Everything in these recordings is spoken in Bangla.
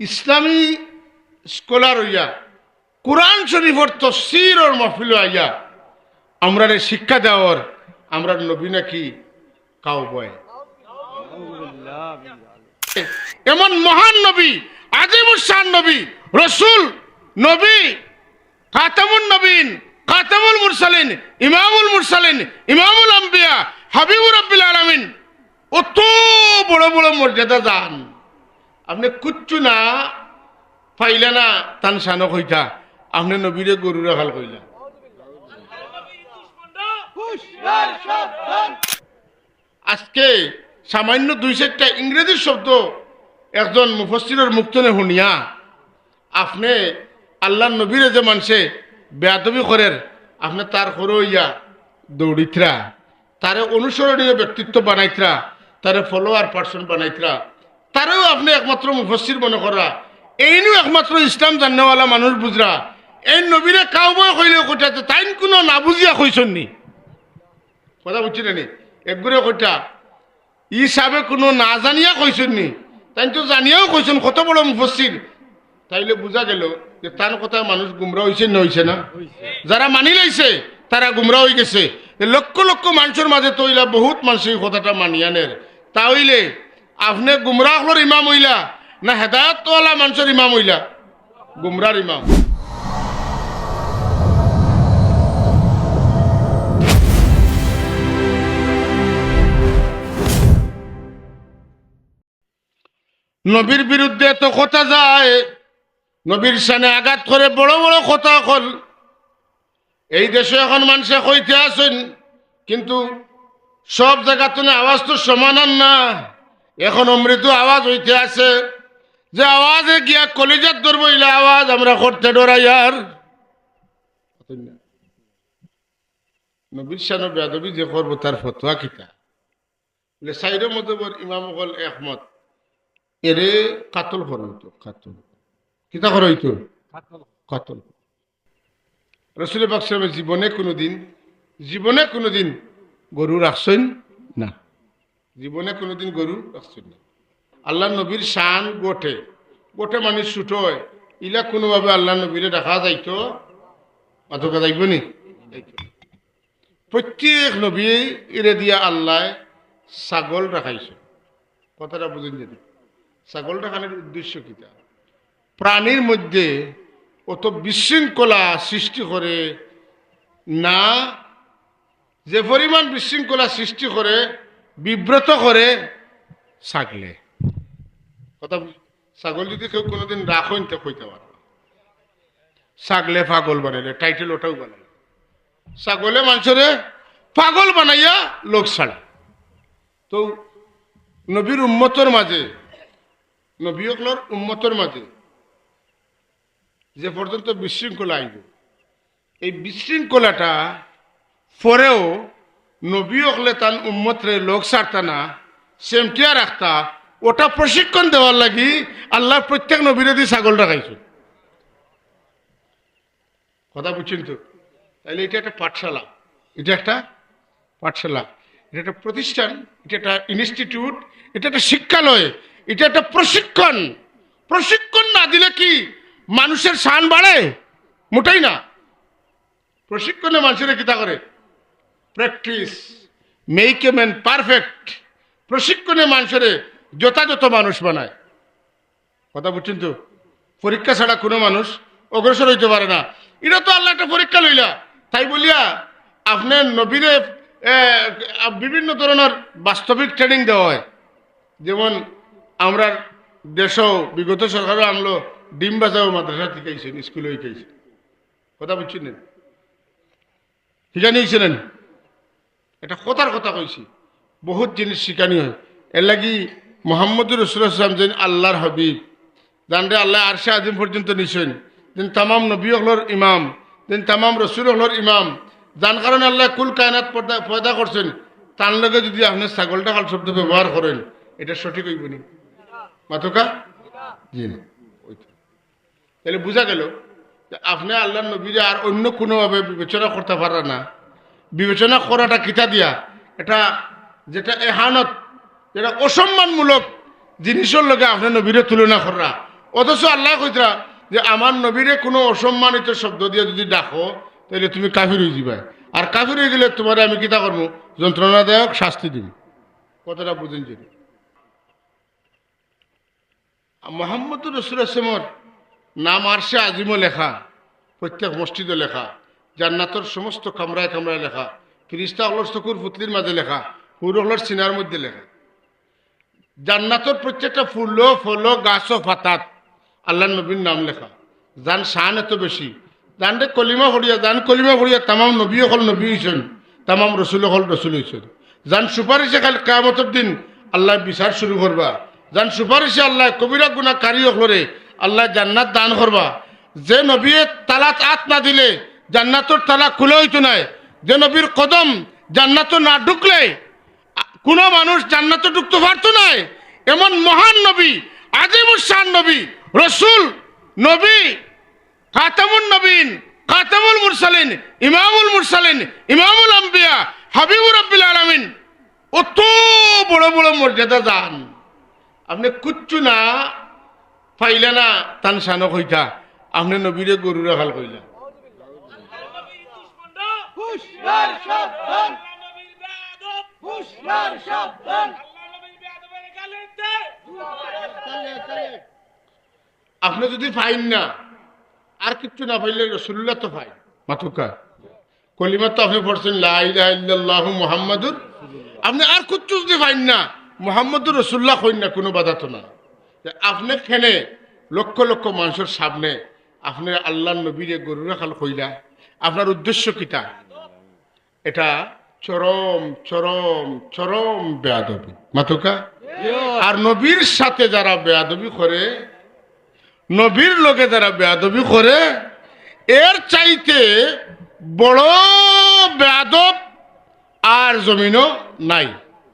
ইসলামী স্কলার হইয়া, কোরআন শরীফর তফসির ওর মহফিল আইয়া আমরা শিক্ষা দেওয়ার আমরা নবী নাকি কাউ বয় এমন মহান নবী, আজিমুসান নবী, রসুল নবী, খাতামুন নবীন, খাতামুল মুরসালিন, ইমামুল মুরসালিন, ইমামুল আম্বিয়া, হাবিবুর রব্বিল আলামিন, অত বড় বড় মর্যাদা যান আপনি কুচ্ছু না, পাইলে না, তান সানো কইতা আপনি নবীরে গরুরে হাল কইলা। আজকে সামান্য দুই চারটা ইংরেজি শব্দ একজন মুফসিরের মুক্তনে শুনিয়া আপনি আল্লাহ নবীরে যে মানুষে বেয়াদবি করেন আপনি তার সরু ইয়া দৌড়িত্রা, তারে অনুসরণীয় ব্যক্তিত্ব বানাইত্রা, তারে ফলোয়ার পার্সন বানাইত্রা তারেও আপনি একমাত্র মুফসির মনে করা। এইনু একমাত্র ইসলাম জাননেওয়ালা মানুষ বুঝরা। এই নবীরে কাউ বয় কইলে কোথাতে তাইন কোনো না বুঝিয়া কইসন নি। কথা বুঝছি নি? একগুরে কইটা ই সাবে কোনো না জানিয়া কইসন নি। তাই তো জানিয়াও কইসন কত বড় মুফসির তাইলে বোঝা গেল যে তার কথায় মানুষ গুমরা হয়েছে না হয়েছে না? যারা মানি লাইছে, তারা গুমরা হয়ে গেছে। লক্ষ লক্ষ মানুষের মাঝে তৈলা বহুত মানুষ কথাটা মানিয়ানের তাহলে আপনি গুমরা হলোর ইমাম হইলা, না হেদায়তওয়ালা মানুষের ইমাম হইলা? গুমরার ইমাম। নবীর বিরুদ্ধে তো কথা যায়, নবীর সানে আঘাত করে বড় বড় কথা কল। এই দেশে এখন মানুষে কইতে আসেন কিন্তু সব জায়গাতে আওয়াজ তো সমান না। এখন অমৃত আওয়াজ হইতে আছে। যে আওয়াজে গিয়া কলিজাত ধরবইলে আওয়াজ আমরা করতে ডরাই আর। নবীর সানো বেদবি যে করব তার ফতোয়া কিতা? বলে সাইডের মধ্যে ইমাম হল একমত এরে কাতল করা হইতো কাতল। কিতা করা হইতো কাতল। রসুল বাকসামের জীবনে কোনোদিন জীবনে কোনোদিন গরু রাখছেন জীবনে কোনোদিন গরু রাখছেন না আল্লাহ নবীর শান গোটে। গোটে মানুষ ছুট হয়। ইলা কোনোভাবে আল্লাহ নবীরে দেখা যাইতো, মাথকা যাইব নি। প্রত্যেক নবী এরে দিয়া আল্লাহ ছাগল রাখাইছে কথাটা বুঝুন যদি। ছাগল রাখানোর উদ্দেশ্য কিতা প্রাণীর মধ্যে অত বিশৃঙ্খলা সৃষ্টি করে না, যে পরিমাণ বিশৃঙ্খলা সৃষ্টি করে বিব্রত করে ছাগলে কথা ছাগল যদি কেউ কোনোদিন রাখেন তো কইতে পারো। ছাগলে পাগল বানাইলে টাইটেল ওটাও বানাইলে। ছাগলে মানুষরে পাগল বানাইয়া লোক ছাড়া। তো নবীর উম্মতর মাঝে নবীকলর উম্মতর মাঝে যে পর্যন্ত বিশৃঙ্খলা আইব, এই বিশৃঙ্খলাটা পরেও নবী তান উম্মতরে লোক ছাড়তা না সেমটিয়া রাখতা, ওটা প্রশিক্ষণ দেওয়ার লাগি আল্লাহ প্রত্যেক নবীরে দিয়ে ছাগল রাখাইছে। কথা বুঝছেন তো? তাহলে এটা একটা পাঠশালা, এটা একটা পাঠশালা, এটা একটা প্রতিষ্ঠান, এটা একটা ইনস্টিটিউট, এটা একটা শিক্ষালয়, এটা একটা প্রশিক্ষণ। প্রশিক্ষণ না দিলে কি মানুষের শান বাড়ে? মোটাই না। প্রশিক্ষণে মানুষের কিতা করে? Practice make a man perfect প্রশিক্ষণে মানুষের যথাযথ মানুষ বানায়। কথা বুঝছেন তো? পরীক্ষা ছাড়া কোনো মানুষ অগ্রসর হইতে পারে না। এটা তো আল্লাহ একটা পরীক্ষা লইলা। তাই বলিয়া আপনার নবীরে বিভিন্ন ধরনের বাস্তবিক ট্রেনিং দেওয়া হয়। যেমন আমরা দেশও বিগত সরকারও আনলো ডিম বাজাও মাদ্রাসা শিখাইছেন, স্কুলে শিখাইছে কথা বুঝছেন? শিখানি হয়েছিলেন এটা কথার কথা কইছি। বহুত জিনিস শিকানি হয়। এর লাগি মোহাম্মদুর রসুলাম যেন আল্লাহর হাবিব। জানরে আল্লাহ আরশে আদিম পর্যন্ত নিছেন। যেন তামাম নবী হলর ইমাম, যেন তামাম রসুল হলর ইমাম। যার কারণে আল্লাহ কুল কায়নাত পয়দা করছেন। তার লগে যদি আপনি ছাগলটা কাল শব্দ ব্যবহার করেন, এটা সঠিক হইব নি? মাথকা জি না। তাহলে বোঝা গেল আপনি আল্লাহ নবীরে আর অন্য কোনোভাবে বিবেচনা করতে পারে না। বিবেচনা করাটা কিতা দিয়া, এটা যেটা এহানত, যেটা অসম্মানমূলক জিনিসের লগে আপনার নবীরে তুলনা করা অথচ আল্লাহ কইতরা যে আমার নবীরে কোনো অসম্মানিত শব্দ দিয়ে যদি ডাকো তাহলে তুমি কাফির হয়ে যাবে। আর কাফির হয়ে গেলে তোমার আমি কিতা করব যন্ত্রণাদায়ক শাস্তি দিবি কথাটা বুঝেন যদি। মোহাম্মদ রসুল আসলামর নাম আরশে আজিমও লেখা প্রত্যেক মসজিদে লেখা। জান্নাতর সমস্ত কামরায় কামরায় লেখা। ফিরিস্তা হলর চকুর পুতলির মাঝে লেখা। হুর হলর সিনার মধ্যে লেখা। জান্নাতর প্রত্যেকটা ফুল, ফল, গাছ ও পাতাত আল্লাহ নবীর নাম লেখা। যান শান এত বেশি। জানতে কলিমা ভরিয়া জান কলিমা ভরিয়া তামাম নবী হল নবী হয়েছেন তামাম রসুল হল রসুল হয়েছেন যান সুপারিশে খালি কামতর দিন আল্লাহ বিচার শুরু করবা। যান সুপারিশে আল্লাহ কবিরা গুণা কারি হলরে আল্লাহ জান্নাত দান করবা। যে নবীয়ে তালাত আত না দিলে জান্নাতর তালা খুলে হইতো নাই। যে নবীর কদম জান্নাত না ঢুকলে, কোনো মানুষ জান্নাতে ঢুকতে পারতো নাই। এমন মহান নবী আজিমুর শান নবী, রসুল নবী, খাতামুন নবীন কাতামুল মুরসালিন, ইমামুল মুরসালিন, ইমামুল আম্বিয়া, হাবিবুর রব্বিল আলামিন। অত বড় বড় মর্যাদা দান। আপনি কুচ্ছু না পাইলে না তান সানো কইতা আপনি নবীরে গরু রাখাল কইলা। হুশিয়ার সাবধান। হুশিয়ার সাবধান। আপনি যদি পাইন না, আর কিচ্ছু না পাইলে রসুল্লাহ তো পাই মাতুকা, কলিমা তো আপনি পড়ছেন লাহ মোহাম্মদুর। আপনি আর কিচ্ছু যদি পাইন না, মোহাম্মদুর রসুল্লাহ কইন না, কোনো বাধা তো না। আপনি খেনে লক্ষ লক্ষ মানুষের সামনে আপনি আল্লাহ নবীরে গরু রাখাল কইলা আপনার উদ্দেশ্য কিতা এটা চরম চরম চরম বেয়াদবি। মাতুকা? আর নবীর সাথে যারা বেয়াদবি করে নবীর লোকে যারা বেয়াদবি করে এর চাইতে বড় বেয়াদব আর জমিনও নাই।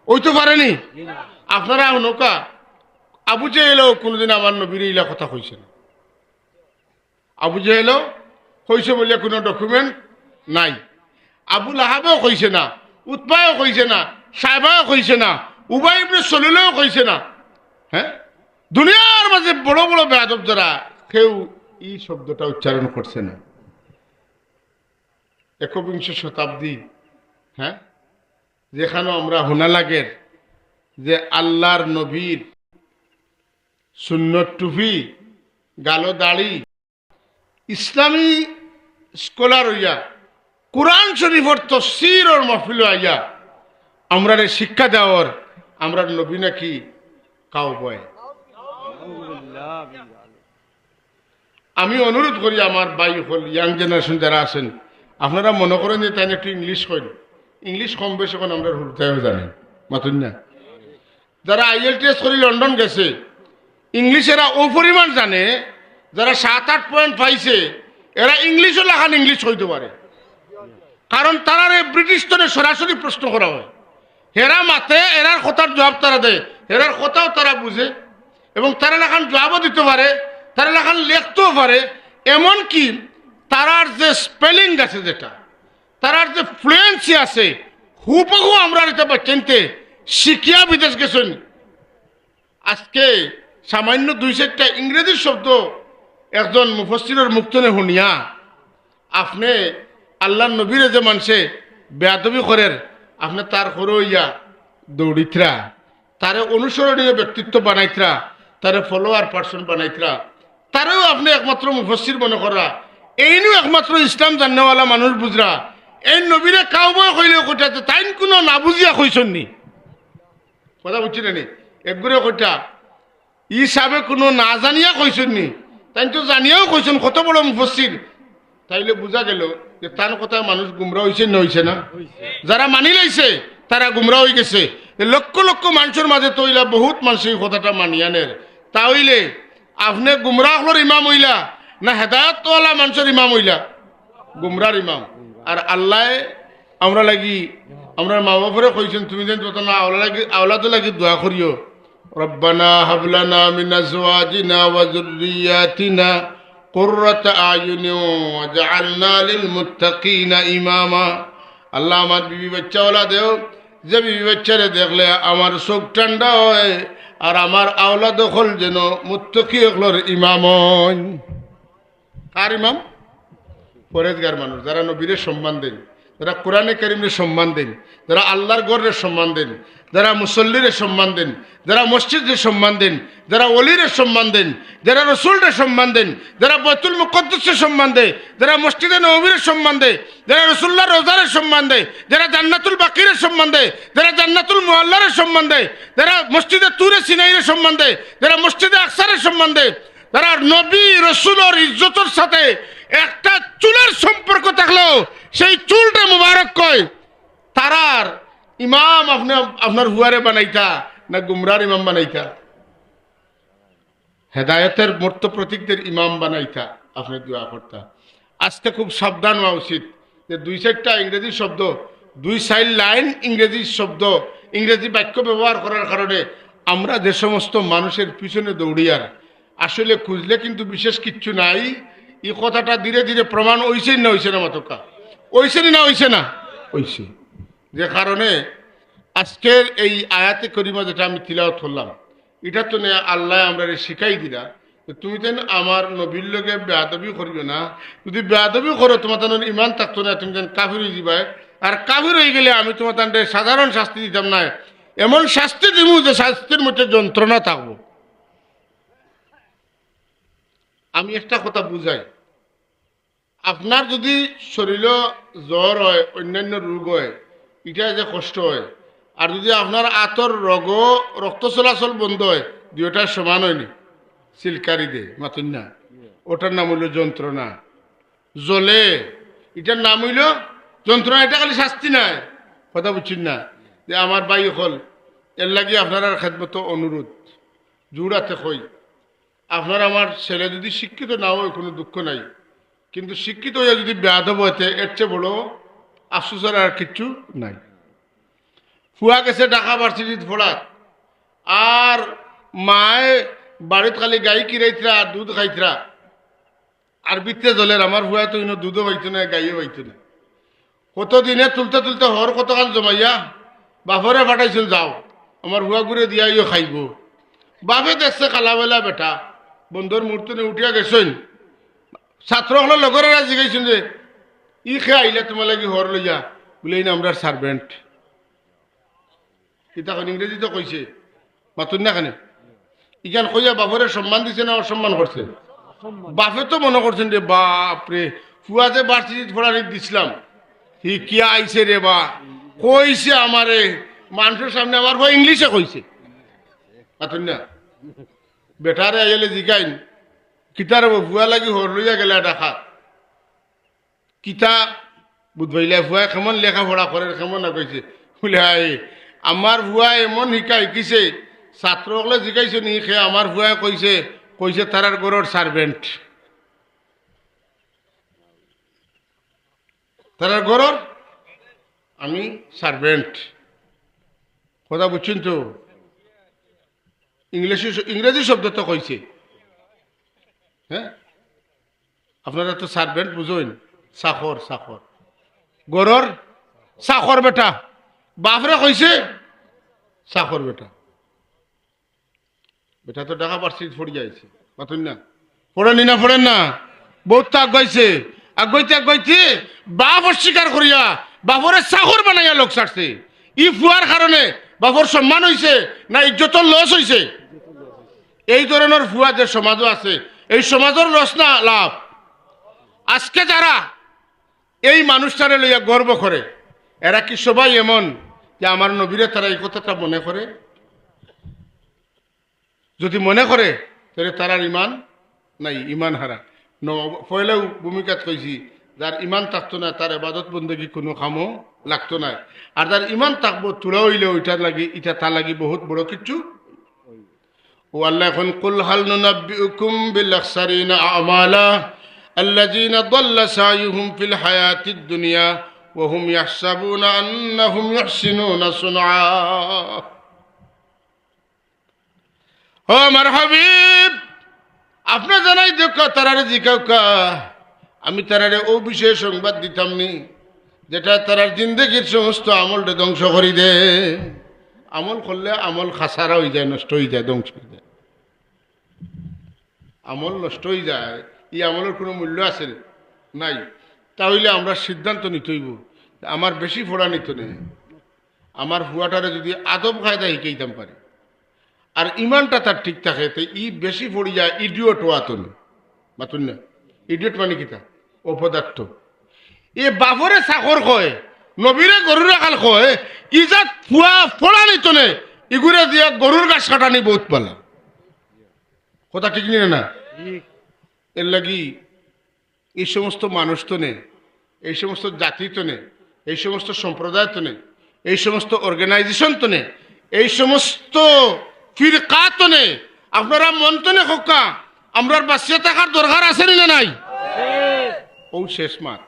ওই তো পারেনি? আপনারা নৌকা আবু জেহেলও কোনোদিন আমার নবীর ইলা কথা কইছে না। আবু জেহেলও কইছে বলে কোনো ডকুমেন্ট নাই। আবুল আহাবেও কইছে না উৎপায়ও কইছে না, সাহেবাও কইছে না, উবাই ইবনে সলিলেও কইছে না। হ্যাঁ? দুনিয়ার মাঝে বড় বড় বেয়াদব যারা, কেউ এই শব্দটা উচ্চারণ করছে না। একবিংশ শতাব্দী হ্যাঁ? যেখানে আমরা হোনা লাগের যে আল্লাহর নবীর সুন্নত টুপি, গালো দাড়ি, ইসলামী স্কলার হইয়া কোরআন শরীফর তসির ওর মহফিল আইয়া আমরা শিক্ষা দেওয়ার আমরা নবী নাকি কাউ বয় আমি অনুরোধ করি আমার ভাই হল ইয়াং জেনারেশন যারা আছেন, আপনারা মনে করেন যে তাই একটু ইংলিশ করেন ইংলিশ কম বেশি এখন আমরা হুলতায়ও জানেন। মাতুন না? যারা আইএলটিএস করে লন্ডন গেছে ইংলিশ এরা ও পরিমাণ জানে, যারা সাত আট পয়েন্ট পাইছে, এরা ইংলিশও লেখান ইংলিশ হইতে পারে। কারণ তারা ব্রিটিশ তনে সরাসরি প্রশ্ন করা হয়। হেরা মাতে, এরার কথার জবাব তারা দেয়। হেরার কথাও তারা বুঝে। এবং তারা লেখান জবাবও দিতে পারে, তারা লেখান লিখতেও পারে। এমন কি তারার যে স্পেলিং আছে যেটা, তারার যে ফ্লুয়েন্সি আছে, হুবহু আমরা এটা চিনতে শিখিয়া বিদেশ গেছেন। আজকে সামান্য দুই চারটা ইংরেজি শব্দ একজন মুফসিরের মুক্তনে শুনিয়া আপনি আল্লাহ নবীরে যে মানুষে বেয়াদবি করেন আপনি তার সরু ইয়া দৌড়িতরা, তারে অনুসরণীয় ব্যক্তিত্ব বানাইতরা, তারে ফলোয়ার পার্সন বানাইতরা, তারেও আপনি একমাত্র মুফসির মনে করা। এইনু একমাত্র ইসলাম জানেওয়ালা মানুষ বুঝরা, এই নবীরে কাউ বয় কইলে কোথাতে তাইন কোনো না বুঝিয়া কইসন নি। কথা বুঝছি নি একগুরে কইটা ই সাবে কোনো না জানিয়া কইসন নি তাই তো জানিয়াও কইসন কত বড় মুফসির তাইলে বোঝা গেল তার কথা মানুষ গুমরা হয়েছে না হয়েছে না? যারা মানি লাইছে তারা গুমরা হয়ে গেছে। লক্ষ লক্ষ মানুষের মাঝে তৈলা বহুত মানুষ এই কথাটা মানিয়ানের তাহলে আপনি গুমরা হলোর ইমাম হইলা না হেদায়তওয়ালা মানুষের ইমাম হইলা? গুমরার ইমাম। আর আল্লাহ আমরা লাগি, আমরা মা বাপরে কইছেন, তুমি যেন যত না আওলা লাগি আওলাদ লাগি দোয়া করিও। রব্বানা হাবলানা মিন আজওয়াজিনা ওয়া যুররিয়াতিনা قرة أعين وجعلنا للمتقين إماما আল্লাহ আমার বিবি বাচ্চা ওলা দেও যে বিবি বাচ্চারে দেখলে আমার চোখ ঠান্ডা হয় আর আমার আওলা দখল যেন মুত্তকি অকলর ইমাম হন। কার ইমাম পরেজগার মানুষ যারা নবীরের সম্মান দেন যারা কোরআনে করিমের সম্মান দেন যারা আল্লাহর গড়ের সম্মান দেন যারা মুসল্লিরের সম্মান দেন, যারা মসজিদের সম্মান দেন, যারা অলিরের সম্মান দেন, যারা রসুলের সম্মান দেন, যারা বৈতুল মুকদ্দসের সম্মান দেয়, যারা মসজিদে নবীরের সম্মান দেয়, যারা রসুল্লাহ রোজারের সম্মান দেয়, যারা জান্নাতুল বাকিরের সম্মান দেয়, যারা জান্নাতুল মোয়াল্লারের সম্মান দেয়, যারা মসজিদে তুরে সিনাইরের সম্মান দেয়, যারা মসজিদে আকসারের সম্মান দেয়, যারা নবী রসুলোর ইজ্জতর সাথে একটা চুলের সম্পর্ক থাকলেও সেই চুলটা মুবারক কয়, তারার ইমাম আপনি আপনার হুয়ারে বানাইতা, না গুমরার ইমাম বানাইতা? হেদায়তের মূর্ত প্রতীকদের ইমাম বানাইতা, আপনি দোয়া করতা। আজকে খুব সাবধান হওয়া উচিত যে দুই চারটা ইংরেজি শব্দ, দুই সাইড লাইন ইংরেজি শব্দ, ইংরেজি বাক্য ব্যবহার করার কারণে আমরা যে সমস্ত মানুষের পিছনে দৌড়িয়ার, আসলে খুঁজলে কিন্তু বিশেষ কিচ্ছু নাই। এই কথাটা ধীরে ধীরে প্রমাণ হইছে না হইছে না মাতকা? হইছে না হইছে না? হইছে। যে কারণে আজকের এই আয়াতে করিমা যেটা আমি তিলাওয়াত করলাম, এটা তো নে আল্লাহ আমরা শিখাই দিলা। তুমি তেন আমার নবীর লোকে বেয়াদবি করিবে না। যদি বেয়াদবি করো, তোমার তেন ইমান থাকতো না, তুমি যেন কাফির যাবে আর কাফির হয়ে গেলে আমি তোমার তেন সাধারণ শাস্তি দিতাম না। এমন শাস্তি দিব যে শাস্তির মধ্যে যন্ত্রণা থাকব। আমি একটা কথা বুঝাই। আপনার যদি শরীর জ্বর হয়, অন্যান্য রোগ হয় এটা যে কষ্ট হয়। আর যদি আপনার আতর রগ, রক্ত চলাচল বন্ধ হয় দুইটার সমান হয়নি। সিলকারি দে মাতুন না ওটার নাম হইল যন্ত্রণা। জ্বলে, এটার নাম হইল যন্ত্রণা, এটা খালি শাস্তি নাই। কথা বুঝছেন না? যে আমার বাই হল এর লাগি আপনার খেদমতো অনুরোধ। জোড়াতে কই আপনার আমার ছেলে যদি শিক্ষিত না হয়, কোনো দুঃখ নাই। কিন্তু শিক্ষিত হয়ে যদি বেয়াদব হইতে, এর চেয়ে বড় আফসোসের আর কিচ্ছু নাই। ফুয়া গেছে ঢাকা ভার্সিটিত পড়াত আর মায়ে বাড়িত খালি গাই কিরাইতরা আর দুধ খাইতরা। আর বিত্তে জলের, আমার ফুয়া তো ইনো দুধও পাইতো না, গাইও পাইতো না। কত দিনে তুলতে তুলতে হর কতকাল জমাইয়া বাপরে পাঠাইছিল যাও, আমার হুয়া ঘুরে দিয়াইও খাইব। বাপে দেখছে খালাবেলা বেটা বন্ধুর মূর্তিনে উঠিয়া গেছেন ছাত্রসকলের লগরেরা জিগাইছেন যে ই খে আইলে তোমার লাগি হর লইয়া। বলে এই আমরা সার্ভেন্ট কিতাখন ইংরেজিতে কইছে। মাতুন না খানে ইখান কইয়া বাপরে সম্মান দিছে না অসম্মান করছে? বাপে তো মনে করছেন রে বাপ রে ফুয়া যে বার্ষিক ফোড়ানি দিছিলাম হি কিয়া আইছে রে বা? কইছে আমারে? মানুষের সামনে আমার ভাই ইংলিশে কইছে। মাতুন না? বেটারে আইলে জিগাইন কিতার ভুয়া লাগি হর লইয়া গেলে ডাকা কিতা বুধবাইলা ভুয়া কেমন লেখাপড়া করে কেমন না কইছে বলে আমার ভুয়া এমন শিকা শিকিছে ছাত্রসকলে জিকাইছে নি, সে আমার ভুয়া কইছে কইছে তারার গরর সার্ভেন্ট তারার গরর আমি সার্ভেন্ট কথা বুঝছেন তো? ইংলিশ ইংরেজি শব্দ তো কইছে হ্যাঁ আপনারা তো সার্ভেন্ট বুঝেন চাকর চাকর গরর চাকর বেটা। বাপরে কইছে চাকর বেটা। বেটা তো ডাকা পারছি ফড়ি যাইছে পাতুন না। পড়েনি না পড়েন না। বহুত তো আগাইছে আগাইতে আগাইতে বাপ অস্বীকার করিয়া বাপরে চাকর বানাইয়া লোক ছাড়ছে ই ফুয়ার কারণে বাপর সম্মান হইছে না ইজ্জতর লস হইছে এই ধরনের ফুয়া যে সমাজও আছে, এই সমাজের লস না লাভ। আজকে যারা এই মানুষটারে লইয়া গর্ব করে। এরা কি সবাই এমন যে আমার নবীরে তারা এই কথাটা মনে করে? যদি মনে করে, তাহলে তারার ইমান নাই, ইমান হারা। ন ভূমিকাত কইছি, যার ইমান থাকতো না, তার এবাদত বন্দী কোনো কামও লাগতো না। আর যার ইমান থাকব, তুলা হইলে ওইটার লাগি, ইটা তার লাগি বহুত বড় কিছু। ও আল্লাহ এখন, কুল হাল নুনাব্বিউকুম বিল আমালা الذين ضل سعيهم في الحياة الدنيا وهم يحسبون أنهم يحسنون صنعا. ও আমার হাবিব আপনার জানাই দেখ, তারারে জিকাউকা আমি তারারে ও বিষয়ে সংবাদ দিতাম নি, যেটা তারার জিন্দগির সমস্ত আমলটা ধ্বংস করি দে। আমল করলে আমল খাসারা হয়ে যায়, নষ্ট হয়ে যায়, ধ্বংস হয়ে যায়। আমল নষ্ট হয়ে যায়। এই আমলের কোনো মূল্য আছে নাই। তাহলে আমরা সিদ্ধান্ত নিতে হইব, আমার বেশি ফোড়া নিত নেই। আমার ফুয়াটারে যদি আদব খায়দা শিকাইতাম পারি। আর ইমানটা তার ঠিক থাকে, তো ই বেশি পড়ি যায় ইডিওট ওয়াতন মাতুন না ইডিওট মানে কিতা অপদার্থ এ বাবরে চাকর কয়, নবীরে গরুরে কাল কয়, ইজাত ফুয়া ফোড়া নিত নে ইগুরে দিয়া গরুর গাছ কাটানি বহুত পালা। কথা ঠিক নিয়ে না এর লাগি এই সমস্ত মানুষ তো নেই এই সমস্ত জাতি তো নেই এই সমস্ত সম্প্রদায় তো নেই এই সমস্ত অর্গানাইজেশন তো নেই এই সমস্ত ফিরকা তো নেই আপনারা মন তো নেই খোকা আমরা বাঁচিয়ে থাকার দরকার আছে না নাই? ও শেষ মাত।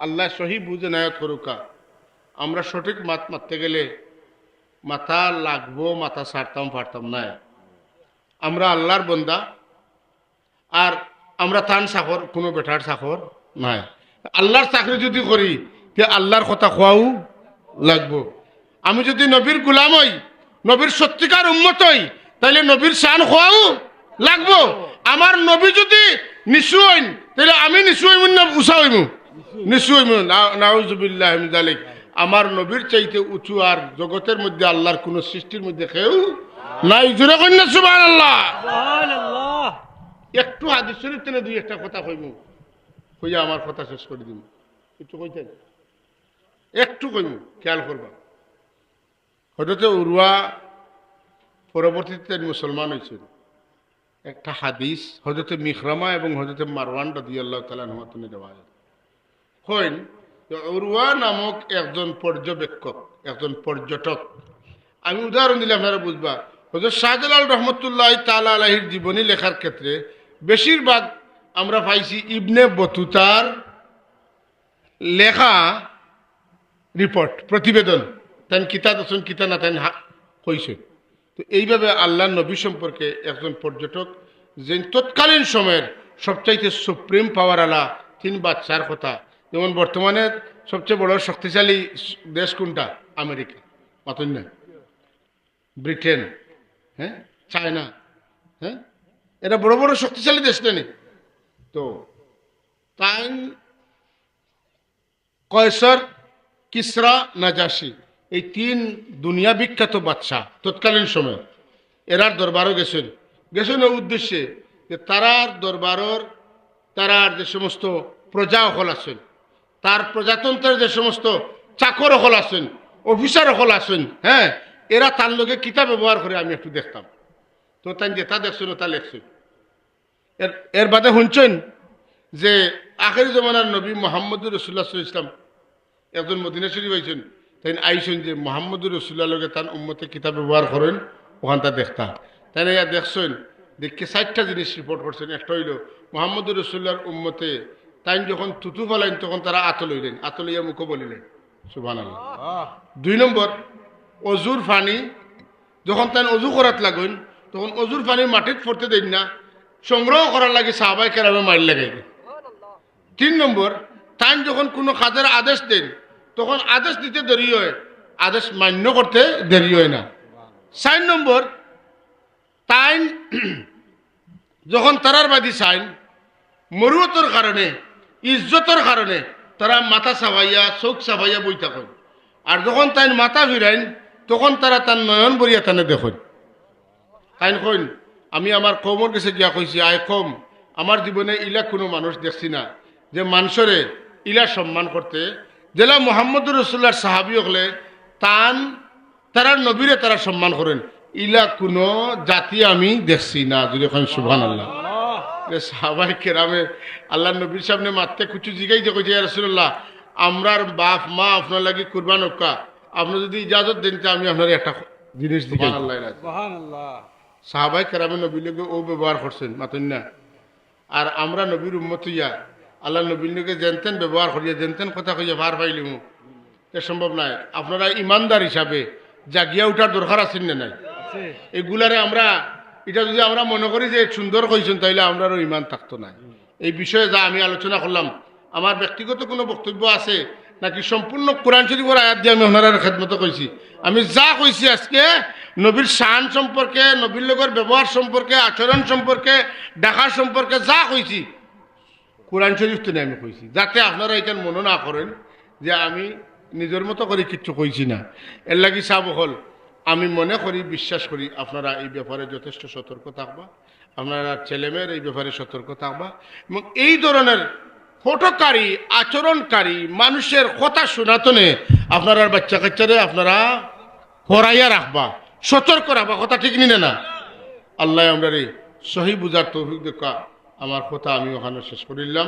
আল্লাহ সহি বুঝে নায়ত করুকা আমরা সঠিক মাত মারতে গেলে মাথা লাগবো, মাথা ছাড়তাম পারতাম না আমরা আল্লাহর বন্দা আর আমরা তান চাকর কোনো বেটার চাকর নাই। আল্লাহর চাকরি যদি করি, তে আল্লাহর কথা খোয়াও লাগবো। আমি যদি নবীর গুলাম হই নবীর সত্যিকার উন্মত হই তাহলে নবীর শান খোয়াও লাগবো। আমার নবী যদি নিশু হইন তাহলে আমি নিশু হইম না উষা হইম? নিশু হইম। নাউজুবিল্লাহ জালিক আমার নবীর চাইতে উঁচু আর জগতের মধ্যে আল্লাহর কোন সৃষ্টির মধ্যে কেউ নাই। জুড়ে কন্যা সুবাহ আল্লাহ একটু হাদিস শরীফ টেনে দুই একটা কথা কইব। কইয়া আমার কথা শেষ করে দিব একটু কইতেন? একটু কইব, খেয়াল করবা। হঠাৎ উরুয়া পরবর্তীতে মুসলমান হয়েছিল একটা হাদিস হজরতে মিখরামা এবং হজরতে মারওয়ান রদি আল্লাহ তালাহমাতনে দেওয়া হইন যে উরুয়া নামক একজন পর্যবেক্ষক, একজন পর্যটক। আমি উদাহরণ দিলে আপনারা বুঝবা হজরত শাহজালাল রহমতুল্লাহ তালা আলাহির জীবনী লেখার ক্ষেত্রে বেশিরভাগ আমরা পাইছি ইবনে বতুতার লেখা রিপোর্ট, প্রতিবেদন। তেন কিতা দর্শন কিতা না তেন হয়েছে তো এইভাবে আল্লাহ নবী সম্পর্কে একজন পর্যটক যে তৎকালীন সময়ের সবচাইতে সুপ্রিম পাওয়ার আলা তিন বাচ্চার কথা, যেমন বর্তমানে সবচেয়ে বড় শক্তিশালী দেশ কোনটা? আমেরিকা। মাতন ব্রিটেন। হ্যাঁ? চায়না। হ্যাঁ? এরা বড় বড় শক্তিশালী দেশ নেই তো তাই কয়সর, কিসরা, নাজাসি, এই তিন দুনিয়া বিখ্যাত বাচ্চা তৎকালীন সময়, এরার দরবারও গেছেন। গেছেন এই উদ্দেশ্যে যে তারার দরবারর, তারার যে সমস্ত প্রজা হল আছেন, তার প্রজাতন্ত্রের যে সমস্ত চাকর হল আছেন, অফিসার হল আছেন হ্যাঁ এরা তার লোকে কিতা ব্যবহার করে আমি একটু দেখতাম। তো তাই যেটা দেখছেন তা লেখছেন এর এর বাদে শুনছেন যে আখেরি জমানার নবী মোহাম্মদুর রসুল্লাহ ইসলাম একজন মদিনা শরীফ আইছেন তাই আইছেন যে মোহাম্মদুর রসুল্লাহ লোকে তার উম্মতে কিতাব ব্যবহার করেন ওখান তা দেখতা। তাই ইয়া দেখছেন দেখে ষাটটা জিনিস রিপোর্ট করছেন। একটা হইল মোহাম্মদুর রসুল্লাহর উম্মতে তাই যখন তুতু ফেলাইন তখন তারা আতল হইলেন। আতল ইয়া মুখো বলিলেন। সুবান দুই নম্বর অজুর ফানি যখন তাই অজু করাত লাগুন তখন অজুর পানি মাটিত পড়তে দেন না। সংগ্রহ করার লাগে সাহাবাই কেরামে মারি লাগাই তিন নম্বর তাই যখন কোনো কাজের আদেশ দেন, তখন আদেশ দিতে দেরি হয়। আদেশ মান্য করতে দেরি হয় না। চার নম্বর তাই যখন তারার বাদী চাইন, মরুয়তর কারণে, ইজ্জতর কারণে তারা মাথা চাবাইয়া চোখ চাবাইয়া বই থাকেন। আর যখন তাই মাথা ফিরাইন তখন তারা তার নয়ন বরিয়া তানে দেখেন। তাইন কইন আমি আমার কমর কাছে গিয়া কইছি আয় কম আমার জীবনে ইলা কোনো মানুষ দেখছি না। যে মানুষরে ইলা সম্মান করতে জেলা মোহাম্মদুর রসুল্লার সাহাবি হলে তান তারা নবীরে তারা সম্মান করেন ইলা কোনো জাতি আমি দেখছি না যদি এখন সুভান আল্লাহ। যে সাহাবাই কেরামে আল্লাহ নবীর সামনে মারতে কুচু জিগাই যে কইছে রসুল্লাহ আমরার বাপ মা আপনার লাগি কুরবান হকা আপনি যদি ইজাজত দেন তো আমি আপনার একটা জিনিস দিকে আল্লাহ সাহাবাই কেরামে নবীর লোকে ও ব্যবহার করছেন মাতন না। আর আমরা নবীর উম্মত ইয়া আল্লাহ নবীর লোকে জেনতেন ব্যবহার করিয়া জেনতেন কথা কইয়া ভার পাইলিমু। এ সম্ভব নাই। আপনারা ইমানদার হিসাবে জাগিয়া উঠার দরকার আছেন না নাই? এগুলারে আমরা এটা যদি আমরা মনে করি যে সুন্দর কইছেন তাইলে আমরারও ইমান থাকতো না এই বিষয়ে যা আমি আলোচনা করলাম আমার ব্যক্তিগত কোনো বক্তব্য আছে নাকি সম্পূর্ণ কোরআন শরীফের আয়াত দিয়ে আমি ওনার খেদমত কইছি? আমি যা কইছি আজকে নবীর শান সম্পর্কে, নবীর লগর ব্যবহার সম্পর্কে, আচরণ সম্পর্কে ডাকা সম্পর্কে যা কইছি, কোরআন শরীফ তো আমি কইছি। যাতে আপনারা এখানে মনে না করেন যে আমি নিজের মতো করে কিচ্ছু কইছি না। এর লাগি চাব হল, আমি মনে করি, বিশ্বাস করি, আপনারা এই ব্যাপারে যথেষ্ট সতর্ক থাকবা। আপনারা ছেলেমেয়ের এই ব্যাপারে সতর্ক থাকবা। এবং এই ধরনের ফটোকারী, আচরণকারী মানুষের কথা শোনাতনে আপনারা বাচ্চা কাচ্চারে আপনারা হরাইয়া রাখবা। সতর্ক রাখবা, কথা ঠিক নিনে না। আল্লাহ আমরা রে সহি বুঝার তৌফিক দেখা আমার কথা আমি ওখানে শেষ করিলাম।